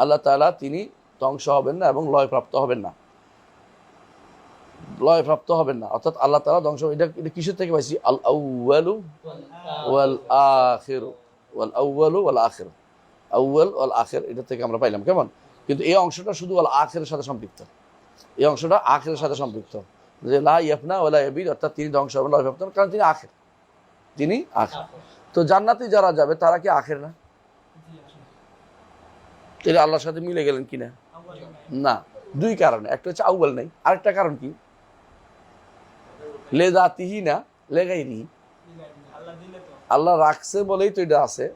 আল্লাহ তালা তিনি ধ্বংস হবেন না এবং লয়প্রাপ্ত হবেন না। লয়প্রাপ্ত হবেন না। অর্থাৎ আল্লাহ তালা ধ্বংস এটা এটা কিসের থেকে পাইছি? আল ওয়াল আখিরু ওয়াল ওয়াল আখিরু। ওয়াল আখির এটা থেকে আমরা পাইলাম। কেমন? কিন্তু এই অংশটা শুধু ওয়াল আখের সাথে সম্পৃক্ত। এই অংশটা আখের সাথে সম্পৃক্ত। যে লা ইয়াফনা ওয়ালা ইয়াবিদ অর্থাৎ তিনি ধ্বংস হবেন লয়প্রাপ্ত হবেন, কারণ তিনি আখের। তিনি আখির। তো জান্নাতি যারা যাবে তারা কি আখের না? তিনি আল্লাহর সাথে মিলে গেলেন কিনা? না। দুই কারণে। একটা হচ্ছে আউ্বাল নেই। আরেকটা কারণ কি? লেদাতিহি না লেগাইরিহি আল্লাহ রাখছে বলেই তো এটা আছে।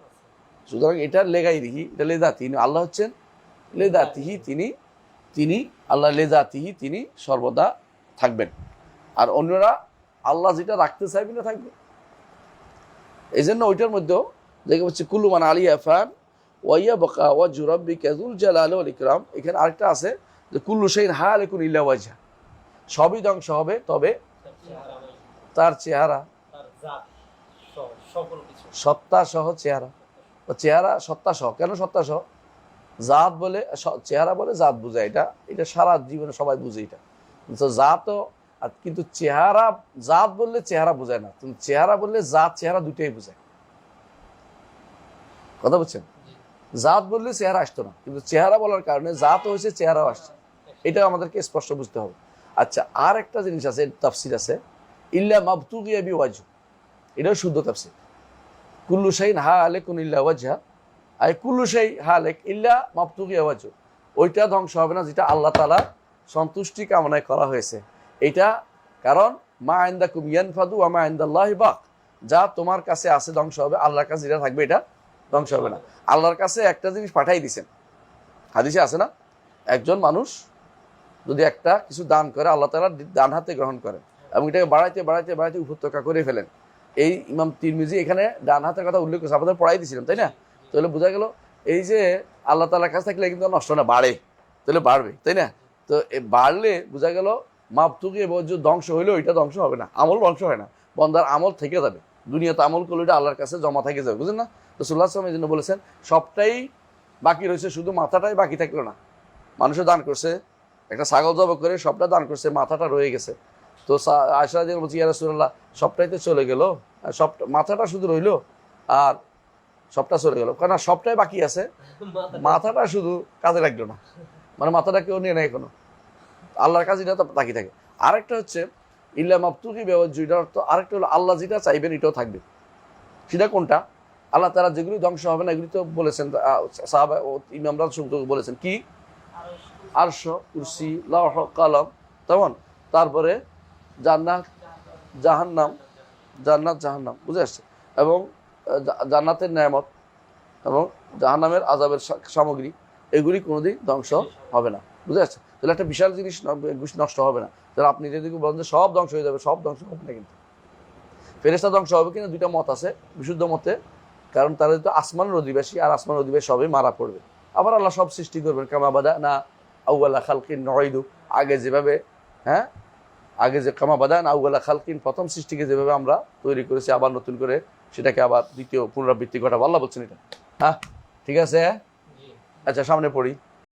সুতরাং এটা লেগাইরিহি এটা না। আল্লাহ হচ্ছেন লেদাতিহি, তিনি তিনি, আল্লাহ লেদাতিহি, তিনি সর্বদা থাকবেন। আর অন্যরা আল্লাহ যেটা রাখতে চাইবে না থাকবে। এই জন্য ওইটার মধ্যেও দেখে হচ্ছে কুল্লুমান আলী আফান ওয়াইয়া বকা ওয়া জুরাব্বি কাজুল জালাল ইকরাম। এখানে আরেকটা আছে যে কুল্লু শাইন হা আলাইকুন ইল্লা ওয়াজহা। সবই ধ্বংস হবে, তবে তার চেহারা, সত্তা সহ চেহারা। চেহারা সত্তা সহ, কেন সত্তা সহ? জাত বলে, চেহারা বলে জাত বুঝায়। এটা এটা সারা জীবনে সবাই বুঝে এটা। তো জাতও কিন্তু চেহারা, জাত বললে চেহারা বোঝায় না। চেহারা বললে জাত, চেহারা দুটাই বোঝায়। কথা বুঝছেন? জাত বললে চেহারা আসতো না। কিন্তু চেহারা বলার কারণে জাত হয়েছে, চেহারাও আসছে। এটা আমাদেরকে স্পষ্ট বুঝতে হবে। আচ্ছা আর একটা জিনিস আছে, তাফসির আছে, ইল্লা মাবতুগিয়া বি ওয়াজু এটাও শুদ্ধ তাফসির। কুল্লু হা আলেকুন ইল্লা ওয়াজহা। আই কুল্লু শাই হা আলেক ইল্লা মাবতুগিয়া ওয়াজু ওইটা ধ্বংস হবে না যেটা আল্লাহ তালা সন্তুষ্টি কামনায় করা হয়েছে। এটা কারণ মা আইন্দা কুম ইয়ানফাদু আমা আইন্দাল্লাহ বাক। যা তোমার কাছে আছে ধ্বংস হবে, আল্লাহর কাছে যেটা থাকবে এটা ধ্বংস হবে না। আল্লাহর কাছে একটা জিনিস পাঠাই দিছেন। হাদিসে আছে না? একজন মানুষ যদি একটা কিছু দান করে, আল্লাহ তালা দান হাতে গ্রহণ করেন এবং এটাকে বাড়াইতে বাড়াইতে বাড়াইতে উপত্যকা করে ফেলেন। এই ইমাম তিরমিজি এখানে ডান হাতের কথা উল্লেখ করছে। আপনাদের পড়াই দিয়েছিলাম, তাই না? তাহলে বোঝা গেল, এই যে আল্লাহ তালার কাছে থাকলে কিন্তু নষ্ট না, বাড়ে। তাহলে বাড়বে, তাই না? তো বাড়লে বোঝা গেল মাপটুকি এবং যে ধ্বংস হইলেও এটা ধ্বংস হবে না, আমল ধ্বংস হয় না। বন্দার আমল থেকে যাবে। দুনিয়াতে আমল করলে এটা আল্লাহর কাছে জমা থেকে যাবে বুঝলেন না? তো সুল্লাহ আসলাম এই জন্য বলেছেন, সবটাই বাকি রয়েছে, শুধু মাথাটাই বাকি থাকল না। মানুষও দান করছে, একটা ছাগল জব করে সবটা দান করছে, মাথাটা রয়ে গেছে। তো আয়সা দিন বলছি, ইয়া রাসূলুল্লাহ, সবটাই তো চলে গেল সবটা মাথাটা শুধু রইল, আর সবটা চলে গেল। কারণ সবটাই বাকি আছে, মাথাটা শুধু কাজে লাগল না। মানে মাথাটা কেউ নিয়ে নেয় এখনও আল্লাহর কাছে এটা তাকি থাকে। আরেকটা হচ্ছে, ইল্লা মাপতুকি ব্যবহার এটার অর্থ আরেকটা হলো, আল্লাহ যেটা চাইবেন এটাও থাকবে। সেটা কোনটা? আল্লাহ তারা যেগুলি ধ্বংস হবে না, এগুলি তো বলেছেন সাহাবা বলেছেন। কি? আরশ, কুরসি, লৌহ, কলম, তেমন। তারপরে জান্নাত, জাহান্নাম জান্নাত, জাহান্নাম, বুঝে আসছে? এবং জান্নাতের নিয়ামত এবং জাহান্নামের আজাবের সামগ্রী, এগুলি কোনোদিন ধ্বংস হবে না, বুঝে আসছে? তাহলে একটা বিশাল জিনিস নষ্ট হবে না। তাহলে আপনি যদি বলেন যে সব ধ্বংস হয়ে যাবে, সব ধ্বংস হবে না কিন্তু। ফেরেস্তা ধ্বংস হবে কিনা দুইটা মত আছে, বিশুদ্ধ মতে কারণ তারা তো আসমানের অধিবাসী আর আসমান অধিবাসী সবই মারা পড়বে। আবার আল্লাহ সব সৃষ্টি করবেন। কামাবাদা না আউ্লা খালকিন নয়দু আগে যেভাবে হ্যাঁ? আগে যে কামাবাদা না আউ্লা খালকিন প্রথম সৃষ্টিকে যেভাবে আমরা তৈরি করেছি আবার নতুন করে সেটাকে আবার দ্বিতীয় পুনরাবৃত্তি ঘটাবো। আল্লাহ বলছেন এটা। হ্যাঁ? ঠিক আছে? আচ্ছা সামনে পড়ি।